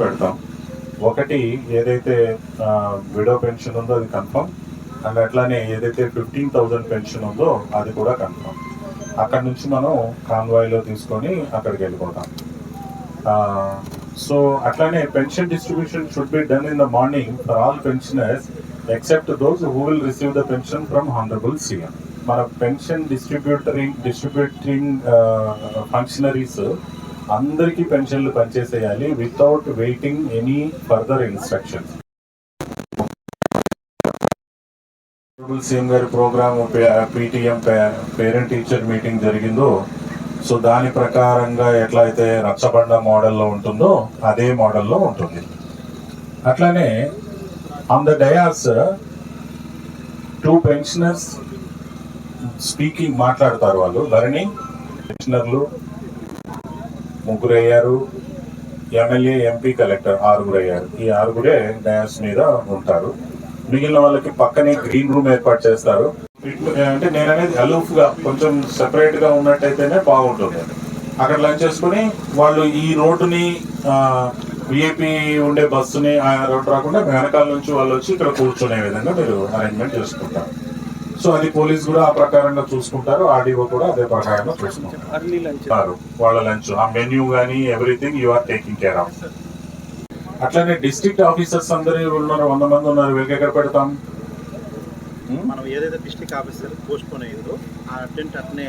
పెడతాం. ఒకటి ఏదైతే విడో పెన్షన్ ఉందో అది కన్ఫర్మ్. అండ్ అట్లానే ఏదైతే ఫిఫ్టీన్ థౌజండ్ పెన్షన్ ఉందో అది కూడా కన్ఫర్మ్. అక్కడ నుంచి మనం కాన్వాయ్లో తీసుకొని అక్కడికి వెళ్ళిపోతాం. సో అట్లానే pension distribution should be done in the morning for all pensioners except those who will receive the pension from honourable CM మన పెన్షన్ డిస్ట్రిబ్యూటరింగ్ డిస్ట్రిబ్యూటరింగ్ ఫంక్షనరీస్ అందరికీ పెన్షన్లు పనిచేసేయాలి without waiting any further instructions CM గారి programme PTM parent teacher meeting జరిగిందో so దాని ప్రకారంగా ఎట్లా అయితే రచ్చబండ మోడల్లో ఉంటుందో అదే మోడల్లో ఉంటుంది. అట్లానే on the dais two pensioners speaking మాట్లాడతారు వాళ్ళు ధరణి పెన్షనర్లు ముగ్గురు అయ్యారు ఎమ్మెల్యే ఎంపీ కలెక్టర్ ఆరుగురు అయ్యారు ఈ ఆరుగురే డయాస్ మీద ఉంటారు. మిగిలిన వాళ్ళకి పక్కనే గ్రీన్ రూమ్ ఏర్పాటు చేస్తారు. అంటే నేను అనేది అలూఫ్గా కొంచెం సెపరేట్గా ఉన్నట్టయితేనే బాగుంటుంది. అక్కడ లంచ్ చేసుకుని వాళ్ళు ఈ రోడ్డుని విఐపి ఉండే బస్సుని ఆ రోడ్డు రాకుండా వెనకాల నుంచి వాళ్ళు వచ్చి ఇక్కడ కూర్చునే విధంగా మీరు అరేంజ్మెంట్ చేసుకుంటారు. సో అది పోలీస్ కూడా ఆ ప్రకారంగా చూసుకుంటారు ఆర్డీఓ కూడా అదే ప్రకారంగా చూసుకుంటారు. అర్లీ లంచ్ ఇస్తారు వాళ్ళ లంచ్ ఆ మెన్యూ గానీ everything you are taking care of. అట్లానే డిస్ట్రిక్ట్ ఆఫీసర్స్ అందరూ ఉన్నారు వంద మంది ఉన్నారు వీళ్ళకి ఎక్కడ పెడతాం? Hmm? మనం ఏదైతే డిస్ట్రిక్ట్ ఆఫీసర్ పోస్ట్ పోన్ అయ్యారో ఆ టెంట్ అట్నే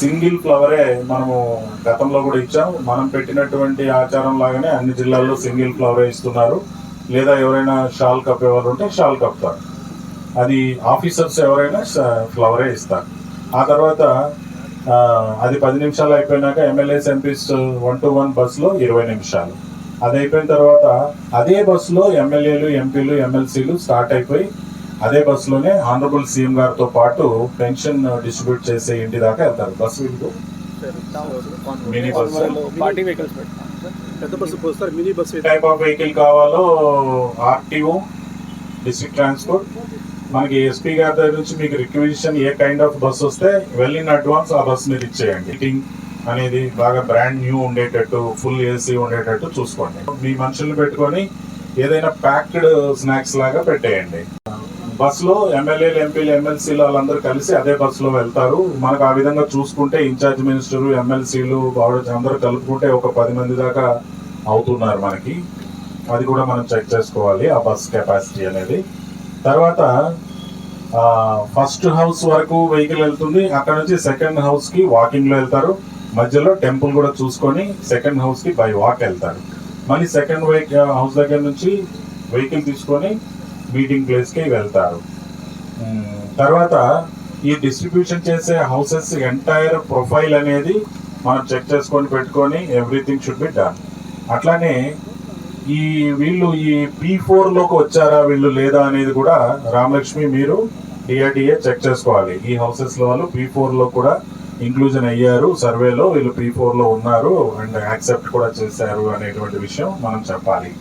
సింగిల్ ఫ్లవరే మనము గతంలో కూడా ఇచ్చాం. మనం పెట్టినటువంటి ఆచారం లాగానే అన్ని జిల్లాల్లో సింగిల్ ఫ్లవరే ఇస్తున్నారు. లేదా ఎవరైనా షాల్ కప్పేవాళ్ళు ఉంటే షాల్ కప్పుతారు. అది ఆఫీసర్స్ ఎవరైనా ఫ్లవరే ఇస్తారు. ఆ తర్వాత అది పది నిమిషాలు అయిపోయినాక MLAs MPs one to one బస్సులో ఇరవై నిమిషాలు. అది అయిపోయిన తర్వాత అదే బస్సులో ఎమ్మెల్యేలు ఎంపీలు ఎమ్మెల్సీలు స్టార్ట్ అయిపోయి అదే బస్సులోనే ఆనరబుల్ సీఎం గారితో పాటు పెన్షన్ డిస్ట్రిబ్యూట్ చేసే ఇంటి దాకా వెళ్తారు. Bus mini bus. Type of vehicle కావాలో ఆర్టీఓ డిస్ట్రిక్ట్ ట్రాన్స్పోర్ట్ మనకి ఎస్పీ గారి దగ్గర నుంచి మీకు requisition a kind of bus వస్తే వెల్ ఇన్ అడ్వాన్స్ ఆ బస్ మీరు ఇచ్చేయండి. ఫిట్టింగ్ అనేది బాగా బ్రాండ్ న్యూ ఉండేటట్టు ఫుల్ ఏసీ ఉండేటట్టు చూసుకోండి. మీ మనుషుల్ని పెట్టుకొని ఏదైనా ప్యాక్డ్ స్నాక్స్ లాగా పెట్టేయండి. బస్సులో ఎమ్మెల్యేలు ఎంపీలు ఎమ్మెల్సీలు వాళ్ళందరూ కలిసి అదే బస్సులో వెళ్తారు. మనకు ఆ విధంగా చూసుకుంటే ఇన్ఛార్జ్ మినిస్టరు ఎమ్మెల్సీలు బాడీ అందరూ కలుపుకుంటే ఒక పది మంది దాకా అవుతున్నారు మనకి. అది కూడా మనం చెక్ చేసుకోవాలి ఆ బస్ కెపాసిటీ అనేది. తర్వాత ఫస్ట్ హౌస్ వరకు వెహికల్ వెళ్తుంది. అక్కడ నుంచి సెకండ్ హౌస్కి వాకింగ్లో వెళ్తారు. మధ్యలో టెంపుల్ కూడా చూసుకొని సెకండ్ హౌస్కి బై వాక్ వెళ్తారు. మళ్ళీ సెకండ్ వెహికల్ హౌస్ దగ్గర నుంచి వెహికల్ తీసుకొని మీటింగ్ ప్లేస్కి వెళ్తారు. తర్వాత ఈ డిస్ట్రిబ్యూషన్ చేసే హౌసెస్ ఎంటైర్ ప్రొఫైల్ అనేది మనం చెక్ చేసుకొని పెట్టుకొని ఎవ్రీథింగ్ షుడ్ బి డన్ అట్లానే ఈ వీళ్ళు ఈ పీ ఫోర్లోకి వచ్చారా వీళ్ళు లేదా అనేది కూడా రామలక్ష్మి మీరు డిఆర్డిఏ చెక్ చేసుకోవాలి. ఈ హౌసెస్లో వాళ్ళు పీ ఫోర్లో కూడా ఇంక్లూజన్ అయ్యారు. సర్వేలో వీళ్ళు పీ ఫోర్లో ఉన్నారు అండ్ యాక్సెప్ట్ కూడా చేశారు అనేటువంటి విషయం మనం చెప్పాలి.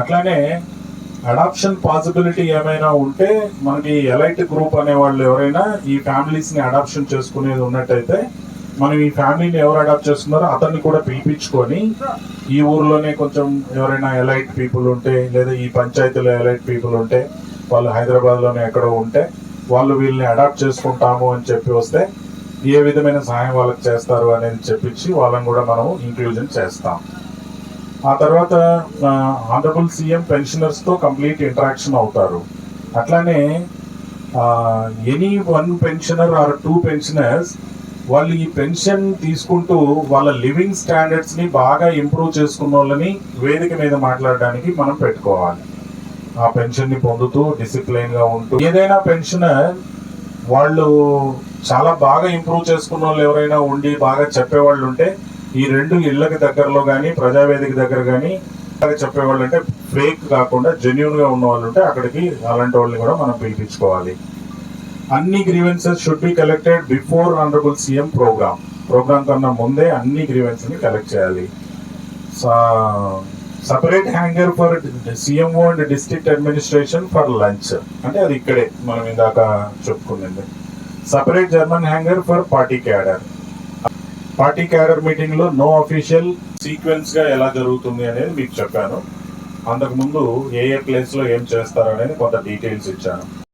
అట్లానే అడాప్షన్ పాసిబిలిటీ ఏమైనా ఉంటే మనకి ఎలైట్ గ్రూప్ అనే వాళ్ళు ఎవరైనా ఈ ఫ్యామిలీస్ని అడాప్షన్ చేసుకునేది ఉన్నట్టయితే మనం ఈ ఫ్యామిలీని ఎవరు అడాప్ట్ చేస్తున్నారో అతన్ని కూడా పిలిపించుకొని ఈ ఊర్లోనే కొంచెం ఎవరైనా ఎలైట్ పీపుల్ ఉంటే లేదా ఈ పంచాయతీలో ఎలైట్ పీపుల్ ఉంటే వాళ్ళు హైదరాబాద్లోనే ఎక్కడో ఉంటే వాళ్ళు వీళ్ళని అడాప్ట్ చేసుకుంటాము అని చెప్పి వస్తే ఏ విధమైన సహాయం వాళ్ళకి చేస్తారు అనేది చెప్పించి వాళ్ళని కూడా మనం ఇంక్లూజన్ చేస్తాం. ఆ తర్వాత ఆనరబుల్ సీఎం పెన్షనర్స్తో కంప్లీట్ ఇంటరాక్షన్ అవుతారు. అట్లానే any one pensioner or two pensioners వాళ్ళు ఈ పెన్షన్ తీసుకుంటూ వాళ్ళ లివింగ్ స్టాండర్డ్స్ని బాగా ఇంప్రూవ్ చేసుకున్న వాళ్ళని వేదిక మీద మాట్లాడడానికి మనం పెట్టుకోవాలి. ఆ పెన్షన్ని పొందుతూ డిసిప్లైన్గా ఉంటూ ఏదైనా పెన్షనర్ వాళ్ళు చాలా బాగా ఇంప్రూవ్ చేసుకున్న వాళ్ళు ఎవరైనా ఉండి బాగా చెప్పేవాళ్ళు ఉంటే ఈ రెండు ఇళ్ళకి దగ్గరలో కానీ ప్రజావేదిక దగ్గర కానీ బాగా చెప్పేవాళ్ళు అంటే ఫేక్ కాకుండా జెన్యున్గా ఉన్న వాళ్ళు ఉంటే అక్కడికి అలాంటి వాళ్ళని కూడా మనం పిలిపించుకోవాలి. అన్ని grievances should be collected before honourable CM programme programme కన్నా ముందే అన్ని గ్రీవెన్స్ని కలెక్ట్ చేయాలి. Separate hangar for CMO and district administration for lunch అంటే అది ఇక్కడే మనం ఇందాక చెప్పుకున్నది. Separate German hangar for party cadre party cadre మీటింగ్లో నో అఫీషియల్ సీక్వెన్స్గా ఎలా జరుగుతుంది అనేది మీకు చెప్పాను. అంతకుముందు ఏ ఏ ప్లేస్లో ఏం చేస్తారు అనేది కొంత డీటెయిల్స్ ఇచ్చాను.